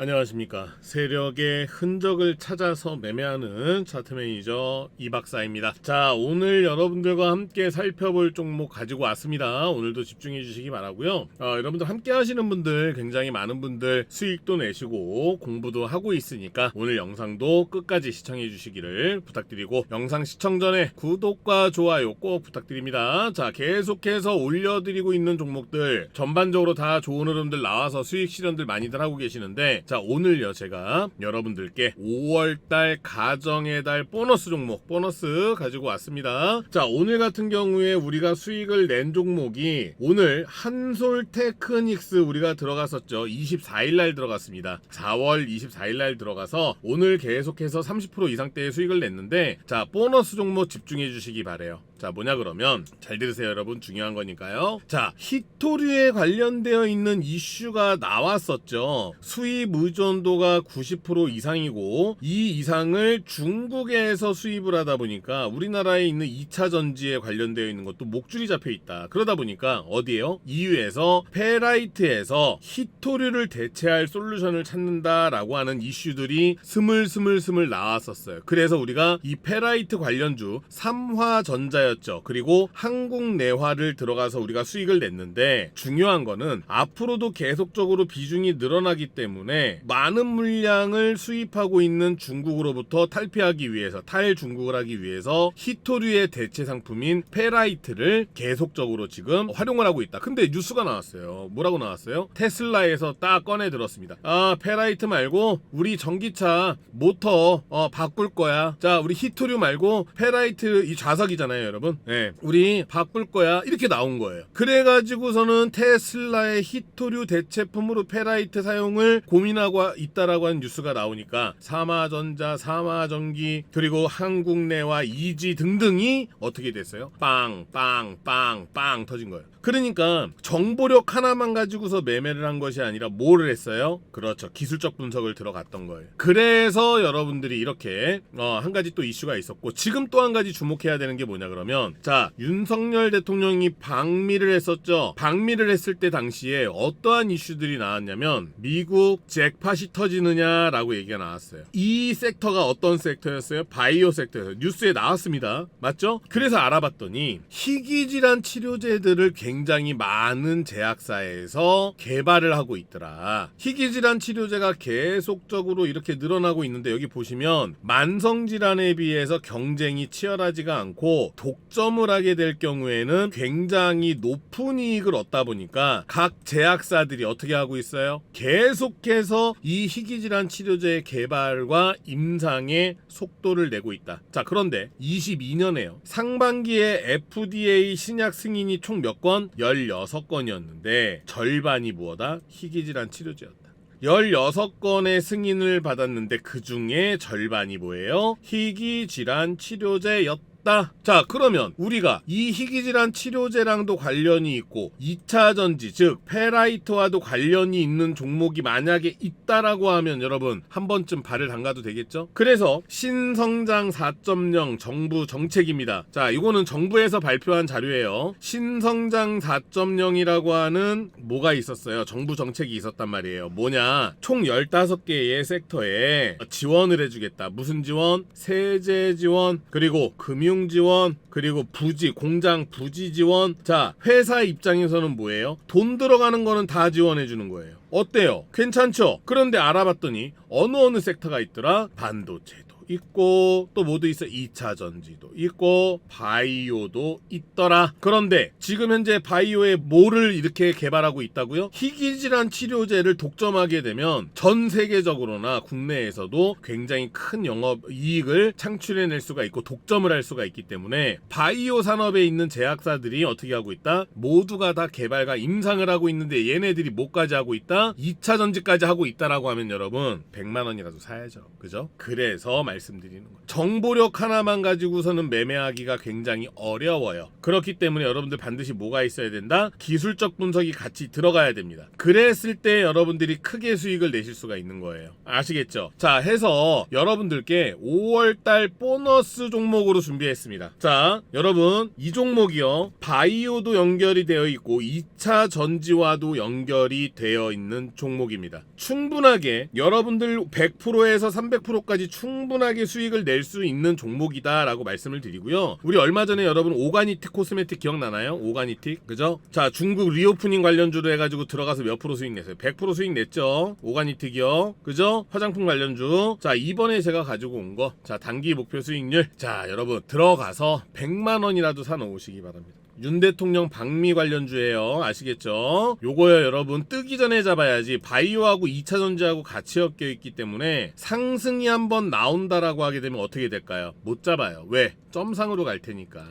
안녕하십니까. 세력의 흔적을 찾아서 매매하는 차트 매니저 이박사입니다. 자, 오늘 여러분들과 함께 살펴볼 종목 가지고 왔습니다. 오늘도 집중해 주시기 바라고요. 어, 여러분들 함께 하시는 분들 굉장히 많은 분들 수익도 내시고 공부도 하고 있으니까 오늘 영상도 끝까지 시청해 주시기를 부탁드리고 영상 시청 전에 구독과 좋아요 꼭 부탁드립니다. 자, 계속해서 올려드리고 있는 종목들 전반적으로 다 좋은 흐름들 나와서 수익 실현들 많이들 하고 계시는데 자 오늘요 제가 여러분들께 5월달 가정의 달 보너스 종목 보너스 가지고 왔습니다. 자 오늘 같은 경우에 우리가 수익을 낸 종목이 오늘 한솔테크닉스 우리가 들어갔었죠. 24일날 들어갔습니다. 4월 24일날 들어가서 오늘 계속해서 30% 이상대의 수익을 냈는데 자 보너스 종목 집중해 주시기 바래요 자 뭐냐 그러면? 잘 들으세요 여러분. 중요한 거니까요. 자 히토류에 관련되어 있는 이슈가 나왔었죠. 수입 의존도가 90% 이상이고 이 이상을 중국에서 수입을 하다 보니까 우리나라에 있는 2차 전지에 관련되어 있는 것도 목줄이 잡혀 있다. 그러다 보니까 어디에요? EU에서 페라이트에서 히토류를 대체할 솔루션을 찾는다라고 하는 이슈들이 스물스물스물 나왔었어요. 그래서 우리가 이 페라이트 관련주 삼화전자 였죠 그리고 한국 내화를 들어가서 우리가 수익을 냈는데 중요한 거는 앞으로도 계속적으로 비중이 늘어나기 때문에 많은 물량을 수입하고 있는 중국으로부터 탈피하기 위해서 탈중국을 하기 위해서 히토류의 대체 상품인 페라이트를 계속적으로 지금 활용을 하고 있다. 근데 뉴스가 나왔어요. 뭐라고 나왔어요? 테슬라에서 딱 꺼내 들었습니다. 아 페라이트 말고 우리 전기차 모터 어, 바꿀 거야. 자 우리 히토류 말고 페라이트 이 좌석이잖아요, 여러분. 네, 우리 바꿀 거야. 이렇게 나온 거예요. 그래가지고서는 테슬라의 히토류 대체품으로 페라이트 사용을 고민하고 있다라고 하는 뉴스가 나오니까 사마전자, 사마전기 그리고 한국 내와 이지 등등이 어떻게 됐어요? 빵, 빵, 빵, 빵 터진 거예요. 그러니까 정보력 하나만 가지고서 매매를 한 것이 아니라 뭐를 했어요? 그렇죠. 기술적 분석을 들어갔던 거예요. 그래서 여러분들이 이렇게 어, 한 가지 또 이슈가 있었고 지금 또 한 가지 주목해야 되는 게 뭐냐 그러면 자 윤석열 대통령이 방미를 했었죠. 방미를 했을 때 당시에 어떠한 이슈들이 나왔냐면 미국 잭팟이 터지느냐라고 얘기가 나왔어요. 이 섹터가 어떤 섹터였어요? 바이오 섹터였어요. 뉴스에 나왔습니다. 맞죠? 그래서 알아봤더니 희귀 질환 치료제들을 굉장히 많은 제약사에서 개발을 하고 있더라. 희귀질환 치료제가 계속적으로 이렇게 늘어나고 있는데 여기 보시면 만성질환에 비해서 경쟁이 치열하지가 않고 독점을 하게 될 경우에는 굉장히 높은 이익을 얻다 보니까 각 제약사들이 어떻게 하고 있어요? 계속해서 이 희귀질환 치료제의 개발과 임상의 속도를 내고 있다. 자, 그런데 22년에요. 상반기에 FDA 신약 승인이 총 몇 건? 16건이었는데 절반이 무엇다? 희귀질환 치료제였다. 16건의 승인을 받았는데 그 중에 절반이 뭐예요? 희귀 질환 치료제였다. 자, 그러면 우리가 이 희귀질환 치료제랑도 관련이 있고 2차 전지, 즉 페라이트와도 관련이 있는 종목이 만약에 있다라고 하면 여러분 한 번쯤 발을 담가도 되겠죠? 그래서 신성장 4.0 정부 정책입니다. 자, 이거는 정부에서 발표한 자료예요. 신성장 4.0이라고 하는 뭐가 있었어요? 정부 정책이 있었단 말이에요. 뭐냐? 총 15개의 섹터에 지원을 해주겠다. 무슨 지원? 세제 지원, 그리고 금융 지원, 그리고 부지, 공장 부지 지원. 자, 회사 입장에서는 뭐예요? 돈 들어가는 거는 다 지원해 주는 거예요. 어때요? 괜찮죠? 그런데 알아봤더니 어느 어느 섹터가 있더라? 반도체도 있고 또 뭐도 있어 2차 전지도 있고 바이오도 있더라. 그런데 지금 현재 바이오에 뭐를 이렇게 개발하고 있다고요? 희귀질환 치료제를 독점하게 되면 전 세계적으로나 국내에서도 굉장히 큰 영업 이익을 창출해낼 수가 있고 독점을 할 수가 있기 때문에 바이오 산업에 있는 제약사들이 어떻게 하고 있다? 모두가 다 개발과 임상을 하고 있는데 얘네들이 뭐까지 하고 있다? 2차 전지까지 하고 있다라고 하면 여러분 100만 원이라도 사야죠. 그죠? 그래서 말 씀드리는 거예요. 정보력 하나만 가지고서는 매매하기가 굉장히 어려워요. 그렇기 때문에 여러분들 반드시 뭐가 있어야 된다? 기술적 분석이 같이 들어가야 됩니다. 그랬을 때 여러분들이 크게 수익을 내실 수가 있는 거예요. 아시겠죠? 자, 해서 여러분들께 5월달 보너스 종목으로 준비했습니다. 자, 여러분, 이 종목이요. 바이오도 연결이 되어 있고 2차 전지와도 연결이 되어 있는 종목입니다. 충분하게 여러분들 100%에서 300%까지 충분하게 수익을 낼 수 있는 종목이다라고 말씀을 드리고요. 우리 얼마 전에 여러분 오가니틱 코스메틱 기억나나요? 오가니틱 그죠? 자 중국 리오프닝 관련주로 해가지고 들어가서 몇 프로 수익 냈어요? 100% 수익 냈죠. 오가니틱이요. 그죠? 화장품 관련주. 자 이번에 제가 가지고 온 거. 자 단기 목표 수익률. 자 여러분 들어가서 100만 원이라도 사 놓으시기 바랍니다. 윤 대통령 방미 관련주예요. 아시겠죠? 요거요 여러분 뜨기 전에 잡아야지 바이오하고 2차 전지하고 같이 엮여 있기 때문에 상승이 한번 나온다라고 하게 되면 어떻게 될까요? 못 잡아요. 왜? 점상으로 갈 테니까.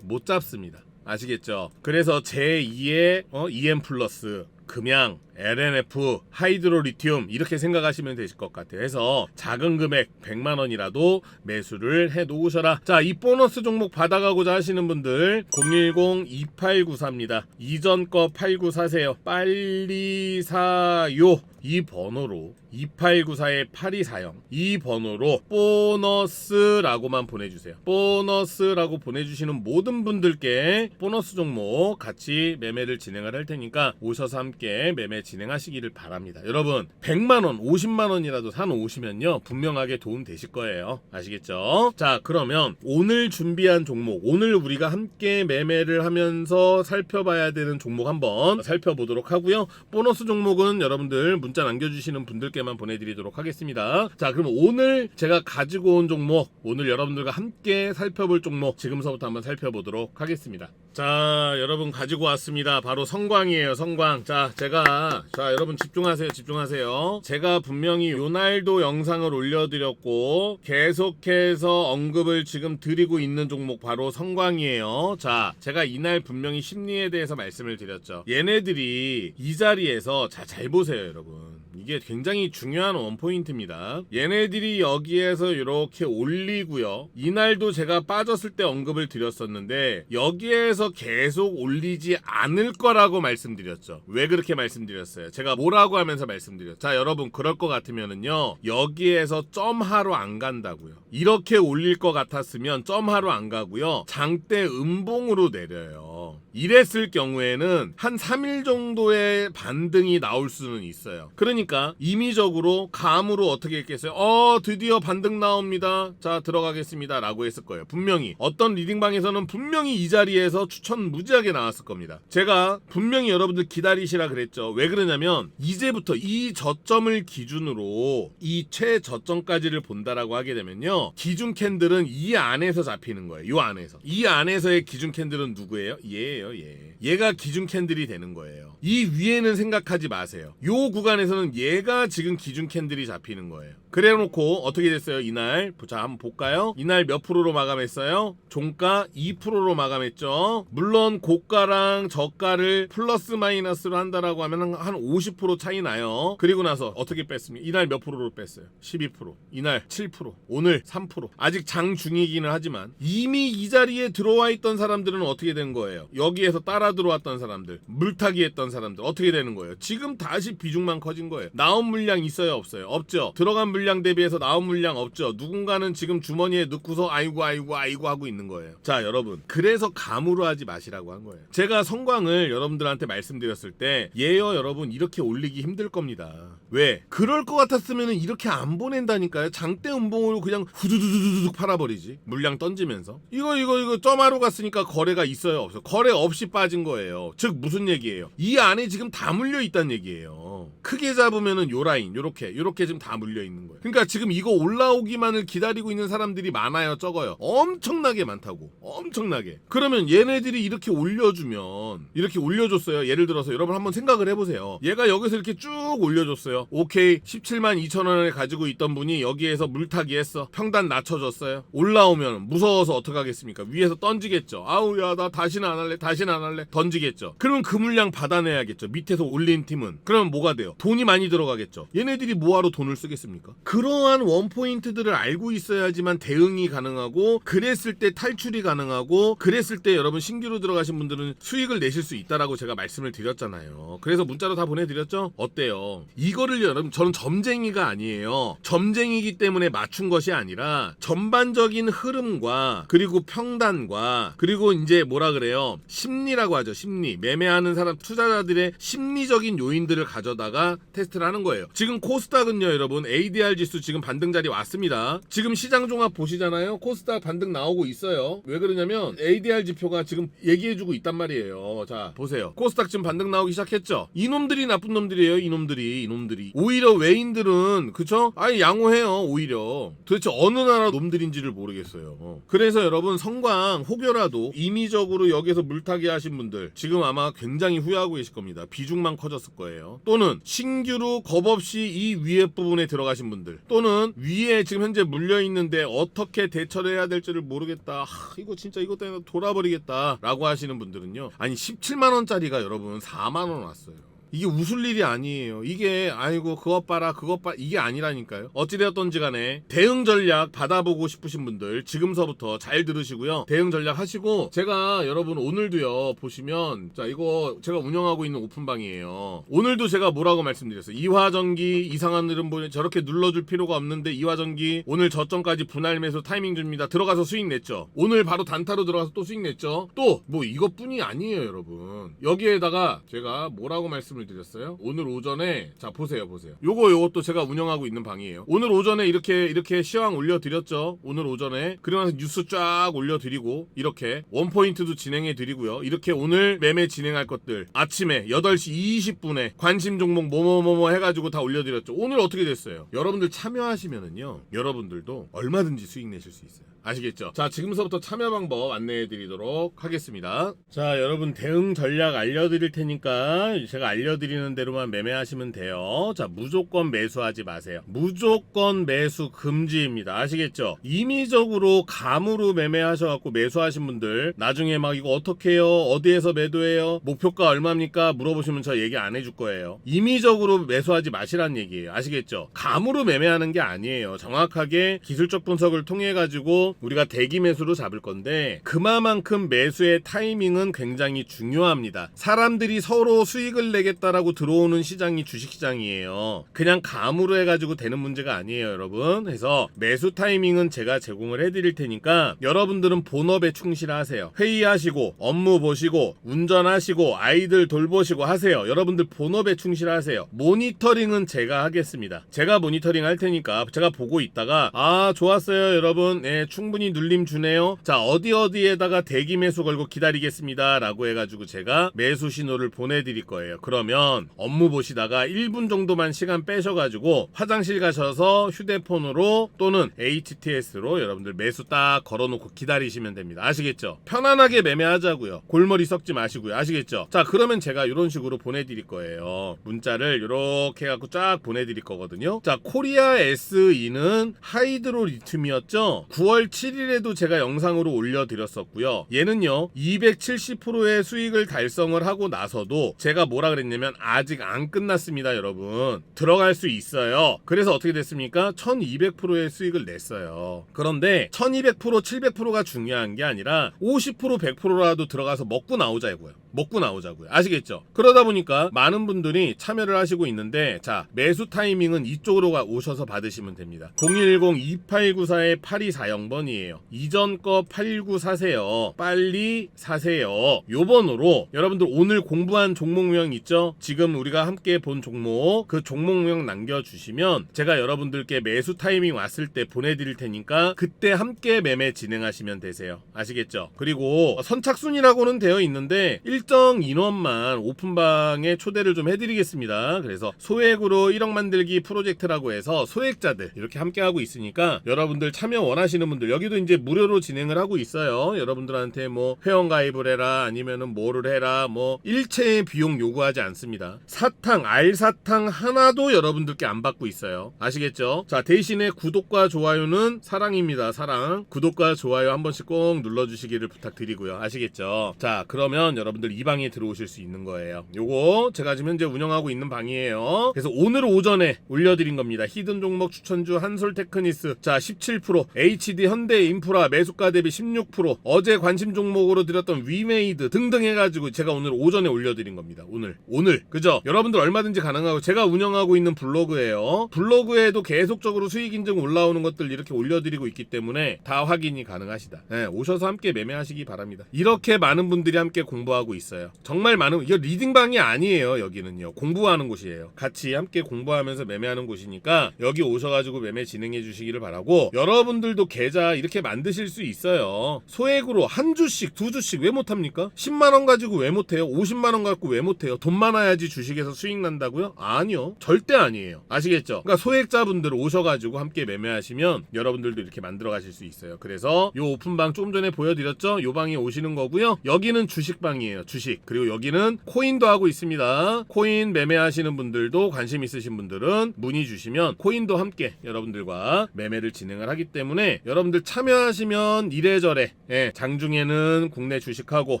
못 잡습니다. 아시겠죠? 그래서 제2의 어, EM 플러스 금양, LNF, 하이드로 리튬 이렇게 생각하시면 되실 것 같아요. 해서 작은 금액 100만 원이라도 매수를 해 놓으셔라. 자, 이 보너스 종목 받아가고자 하시는 분들 010-2894입니다. 이전 거 89사세요. 빨리 사요. 이 번호로 2894의 8240 이 번호로 보너스라고만 보내주세요. 보너스라고 보내주시는 모든 분들께 보너스 종목 같이 매매를 진행을 할 테니까 오셔서 함께 매매 진행하시기를 바랍니다. 여러분 100만원 50만원이라도 사놓으시면요 분명하게 도움 되실 거예요. 아시겠죠? 자 그러면 오늘 준비한 종목 오늘 우리가 함께 매매를 하면서 살펴봐야 되는 종목 한번 살펴보도록 하고요. 보너스 종목은 여러분들 문자 남겨주시는 분들께만 보내드리도록 하겠습니다. 자, 그럼 오늘 제가 가지고 온 종목, 오늘 여러분들과 함께 살펴볼 종목, 지금서부터 한번 살펴보도록 하겠습니다. 자, 여러분 가지고 왔습니다. 바로 성광이에요, 성광. 자, 제가, 자, 여러분 집중하세요, 집중하세요. 제가 분명히 요날도 영상을 올려드렸고, 계속해서 언급을 지금 드리고 있는 종목 바로 성광이에요. 자, 제가 이날 분명히 심리에 대해서 말씀을 드렸죠. 얘네들이 이 자리에서, 자, 잘 보세요, 여러분. 이게 굉장히 중요한 원포인트입니다. 얘네들이 여기에서 이렇게 올리고요. 이날도 제가 빠졌을 때 언급을 드렸었는데 여기에서 계속 올리지 않을 거라고 말씀드렸죠. 왜 그렇게 말씀드렸어요? 제가 뭐라고 하면서 말씀드렸죠. 자, 여러분 그럴 것 같으면은요. 여기에서 점하러 안 간다고요. 이렇게 올릴 것 같았으면 점하러 안 가고요. 장대 음봉으로 내려요. 이랬을 경우에는 한 3일 정도의 반등이 나올 수는 있어요. 그러니까 임의적으로 감으로 어떻게 했겠어요? 어, 드디어 반등 나옵니다. 자, 들어가겠습니다. 라고 했을 거예요. 분명히. 어떤 리딩방에서는 분명히 이 자리에서 추천 무지하게 나왔을 겁니다. 제가 분명히 여러분들 기다리시라 그랬죠. 왜 그러냐면 이제부터 이 저점을 기준으로 이 최저점까지를 본다라고 하게 되면요. 기준 캔들은 이 안에서 잡히는 거예요. 이 안에서. 이 안에서의 기준 캔들은 누구예요? 얘예요, 얘. 얘가 기준 캔들이 되는 거예요. 이 위에는 생각하지 마세요. 요 구간에서는 얘가 지금 기준 캔들이 잡히는 거예요. 그래 놓고 어떻게 됐어요? 이날. 자, 한번 볼까요? 이날 몇 프로로 마감했어요? 종가 2%로 마감했죠. 물론 고가랑 저가를 플러스 마이너스로 한다라고 하면 한 50% 차이 나요. 그리고 나서 어떻게 뺐습니까? 이날 몇 프로로 뺐어요? 12%. 이날 7%. 오늘 3%. 아직 장 중이기는 하지만 이미 이 자리에 들어와 있던 사람들은 어떻게 된 거예요? 여기에서 따라 들어왔던 사람들, 물타기 했던 사람들 어떻게 되는 거예요? 지금 다시 비중만 커진 거예요. 나온 물량 있어요, 없어요? 없죠. 들어간 물량 대비해서 나온 물량 없죠. 누군가는 지금 주머니에 넣고서 아이고 아이고 아이고 하고 있는 거예요. 자, 여러분. 그래서 감으로 하지 마시라고 한 거예요. 제가 성광을 여러분들한테 말씀드렸을 때 예요 여러분 이렇게 올리기 힘들 겁니다. 왜? 그럴 것 같았으면 이렇게 안 보낸다니까요. 장대 음봉으로 그냥 후두두두두둑 팔아버리지. 물량 던지면서. 이거 이거 이거 점하러 갔으니까 거래가 있어요, 없어요? 거래 없이 빠진 거예요. 즉 무슨 얘기예요? 이 안에 지금 다 물려 있다는 얘기예요. 크게 잡으면은 요 라인, 요렇게 요렇게 지금 다 물려 있는 그러니까 지금 이거 올라오기만을 기다리고 있는 사람들이 많아요, 적어요. 엄청나게 많다고. 엄청나게. 그러면 얘네들이 이렇게 올려주면 이렇게 올려줬어요. 예를 들어서 여러분 한번 생각을 해보세요. 얘가 여기서 이렇게 쭉 올려줬어요. 오케이 17만 2천 원을 가지고 있던 분이 여기에서 물타기 했어. 평단 낮춰줬어요. 올라오면 무서워서 어떡하겠습니까? 위에서 던지겠죠. 아우 야 나 다시는 안 할래. 다시는 안 할래. 던지겠죠. 그러면 그 물량 받아내야겠죠. 밑에서 올린 팀은. 그러면 뭐가 돼요? 돈이 많이 들어가겠죠. 얘네들이 뭐하러 돈을 쓰겠습니까? 그러한 원포인트들을 알고 있어야지만 대응이 가능하고 그랬을 때 탈출이 가능하고 그랬을 때 여러분 신규로 들어가신 분들은 수익을 내실 수 있다라고 제가 말씀을 드렸잖아요. 그래서 문자로 다 보내드렸죠? 어때요? 이거를 여러분 저는 점쟁이가 아니에요. 점쟁이기 때문에 맞춘 것이 아니라 전반적인 흐름과 그리고 평단과 그리고 이제 뭐라 그래요? 심리라고 하죠. 심리. 매매하는 사람 투자자들의 심리적인 요인들을 가져다가 테스트를 하는 거예요. 지금 코스닥은요, 여러분 ADR 지수 지금 반등 자리 왔습니다. 지금 시장 종합 보시잖아요. 코스닥 반등 나오고 있어요. 왜 그러냐면 ADR 지표가 지금 얘기해주고 있단 말이에요. 자 보세요. 코스닥 지금 반등 나오기 시작했죠. 이놈들이 나쁜 놈들이에요. 이놈들이 이놈들이. 오히려 외인들은 그쵸? 아니 양호해요. 오히려 도대체 어느 나라 놈들인지를 모르겠어요. 어. 그래서 여러분 성광 혹여라도 임의적으로 여기서 물타기 하신 분들 지금 아마 굉장히 후회하고 계실 겁니다. 비중만 커졌을 거예요. 또는 신규로 겁 없이 이 위에 부분에 들어가신 분들 또는 위에 지금 현재 물려 있는데 어떻게 대처를 해야 될지를 모르겠다. 하, 이거 진짜 이것 때문에 돌아버리겠다라고 하시는 분들은요. 아니 17만 원짜리가 여러분 4만 원 왔어요. 이게 웃을 일이 아니에요. 이게 아이고 그것 봐라 그것 봐 이게 아니라니까요. 어찌되었던지 간에 대응 전략 받아보고 싶으신 분들 지금서부터 잘 들으시고요. 대응 전략 하시고 제가 여러분 오늘도요 보시면 자 이거 제가 운영하고 있는 오픈방이에요. 오늘도 제가 뭐라고 말씀드렸어요. 이화전기 이상한 흐름 보니 저렇게 눌러줄 필요가 없는데 이화전기 오늘 저점까지 분할 매수 타이밍 줍니다. 들어가서 수익 냈죠. 오늘 바로 단타로 들어가서 또 수익 냈죠. 또 뭐 이것뿐이 아니에요 여러분. 여기에다가 제가 뭐라고 말씀을 드렸어요? 오늘 오전에 자 보세요 보세요. 요거 요것도 제가 운영하고 있는 방이에요. 오늘 오전에 이렇게 이렇게 시황 올려드렸죠. 오늘 오전에 그리고 나서 뉴스 쫙 올려드리고 이렇게 원포인트도 진행해 드리고요. 이렇게 오늘 매매 진행할 것들 아침에 8시 20분에 관심 종목 뭐뭐뭐뭐 해가지고 다 올려드렸죠. 오늘 어떻게 됐어요? 여러분들 참여하시면은요. 여러분들도 얼마든지 수익 내실 수 있어요. 아시겠죠? 자, 지금서부터 참여 방법 안내해 드리도록 하겠습니다. 자, 여러분 대응 전략 알려드릴 테니까 제가 알려드리는 대로만 매매하시면 돼요. 자, 무조건 매수하지 마세요. 무조건 매수 금지입니다. 아시겠죠? 임의적으로 감으로 매매하셔갖고 매수하신 분들 나중에 막 이거 어떻게 해요? 어디에서 매도해요? 목표가 얼마입니까? 물어보시면 저 얘기 안 해줄 거예요. 임의적으로 매수하지 마시란 얘기예요. 아시겠죠? 감으로 매매하는 게 아니에요. 정확하게 기술적 분석을 통해 가지고 우리가 대기 매수로 잡을 건데 그만큼 매수의 타이밍은 굉장히 중요합니다. 사람들이 서로 수익을 내겠다라고 들어오는 시장이 주식시장이에요. 그냥 감으로 해가지고 되는 문제가 아니에요, 여러분. 그래서 매수 타이밍은 제가 제공을 해드릴 테니까 여러분들은 본업에 충실하세요. 회의하시고 업무 보시고 운전하시고 아이들 돌보시고 하세요. 여러분들 본업에 충실하세요. 모니터링은 제가 하겠습니다. 제가 모니터링 할 테니까 제가 보고 있다가 아 좋았어요, 여러분. 네, 충 분히 눌림 주네요. 자 어디 어디에다가 대기 매수 걸고 기다리겠습니다 라고 해가지고 제가 매수 신호를 보내드릴 거예요. 그러면 업무 보시다가 1분 정도만 시간 빼셔가지고 화장실 가셔서 휴대폰으로 또는 HTS로 여러분들 매수 딱 걸어놓고 기다리시면 됩니다. 아시겠죠? 편안하게 매매하자고요. 골머리 썩지 마시고요. 아시겠죠? 자 그러면 제가 이런 식으로 보내드릴 거예요. 문자를 이렇게 해갖고 쫙 보내드릴 거거든요. 자 코리아 SE는 하이드로 리튬이었죠. 9월 7일에도 제가 영상으로 올려드렸었고요. 얘는요 270%의 수익을 달성을 하고 나서도 제가 뭐라 그랬냐면 아직 안 끝났습니다, 여러분. 들어갈 수 있어요. 그래서 어떻게 됐습니까? 1200%의 수익을 냈어요. 그런데 1200% 700%가 중요한 게 아니라 50% 100%라도 들어가서 먹고 나오자고요. 먹고 나오자고요. 아시겠죠? 그러다 보니까 많은 분들이 참여를 하시고 있는데 자 매수 타이밍은 이쪽으로 가 오셔서 받으시면 됩니다. 010-2894-8240번이에요. 이전 거 89 사세요. 빨리 사세요. 요 번호로 여러분들 오늘 공부한 종목명 있죠? 지금 우리가 함께 본 종목 그 종목명 남겨주시면 제가 여러분들께 매수 타이밍 왔을 때 보내드릴 테니까 그때 함께 매매 진행하시면 되세요. 아시겠죠? 그리고 선착순이라고는 되어 있는데 일정 인원만 오픈방에 초대를 좀 해드리겠습니다. 그래서 소액으로 1억 만들기 프로젝트라고 해서 소액자들 이렇게 함께 하고 있으니까 여러분들 참여 원하시는 분들 여기도 이제 무료로 진행을 하고 있어요. 여러분들한테 뭐 회원 가입을 해라 아니면은 뭐를 해라 뭐 일체의 비용 요구하지 않습니다. 사탕 알사탕 하나도 여러분들께 안 받고 있어요. 아시겠죠? 자 대신에 구독과 좋아요는 사랑입니다. 사랑 구독과 좋아요 한 번씩 꼭 눌러주시기를 부탁드리고요. 아시겠죠? 자 그러면 여러분들 여러분들 이 방에 들어오실 수 있는 거예요. 요거 제가 지금 현재 운영하고 있는 방이에요. 그래서 오늘 오전에 올려드린 겁니다. 히든 종목 추천주 한솔 테크니스 자 17% HD 현대 인프라 매수가 대비 16% 어제 관심 종목으로 드렸던 위메이드 등등 해가지고 제가 오늘 오전에 올려드린 겁니다. 오늘 오늘 그죠? 여러분들 얼마든지 가능하고 제가 운영하고 있는 블로그예요. 블로그에도 계속적으로 수익 인증 올라오는 것들 이렇게 올려드리고 있기 때문에 다 확인이 가능하시다. 네, 오셔서 함께 매매하시기 바랍니다. 이렇게 많은 분들이 함께 공부하고 있어요. 정말 많은 이거 리딩방이 아니에요. 여기는요 공부하는 곳이에요. 같이 함께 공부하면서 매매하는 곳이니까 여기 오셔가지고 매매 진행해 주시기를 바라고 여러분들도 계좌 이렇게 만드실 수 있어요. 소액으로 한 주씩 두 주씩 왜 못합니까? 10만 원 가지고 왜 못해요? 50만 원 갖고 왜 못해요? 돈 많아야지 주식에서 수익 난다고요? 아니요 절대 아니에요. 아시겠죠? 그러니까 소액자분들 오셔가지고 함께 매매하시면 여러분들도 이렇게 만들어 가실 수 있어요. 그래서 요 오픈방 조금 전에 보여드렸죠? 요 방에 오시는 거고요. 여기는 주식방이에요. 주식 그리고 여기는 코인도 하고 있습니다. 코인 매매하시는 분들도 관심 있으신 분들은 문의 주시면 코인도 함께 여러분들과 매매를 진행을 하기 때문에 여러분들 참여하시면 이래저래 예, 장중에는 국내 주식하고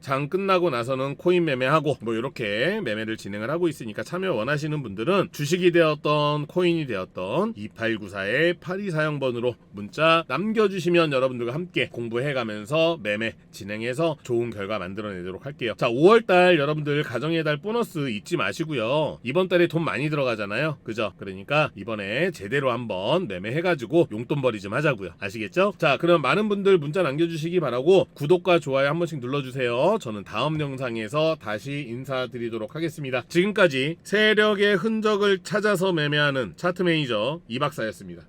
장 끝나고 나서는 코인 매매하고 뭐 이렇게 매매를 진행을 하고 있으니까 참여 원하시는 분들은 주식이 되었던 코인이 되었던 2894의 8240번으로 문자 남겨주시면 여러분들과 함께 공부해가면서 매매 진행해서 좋은 결과 만들어내도록 할게요. 자 5월달 여러분들 가정의 달 보너스 잊지 마시고요. 이번 달에 돈 많이 들어가잖아요. 그죠? 그러니까 이번에 제대로 한번 매매해가지고 용돈벌이 좀 하자고요. 아시겠죠? 자 그럼 많은 분들 문자 남겨주시기 바라고 구독과 좋아요 한 번씩 눌러주세요. 저는 다음 영상에서 다시 인사드리도록 하겠습니다. 지금까지 세력의 흔적을 찾아서 매매하는 차트 매니저 이박사였습니다.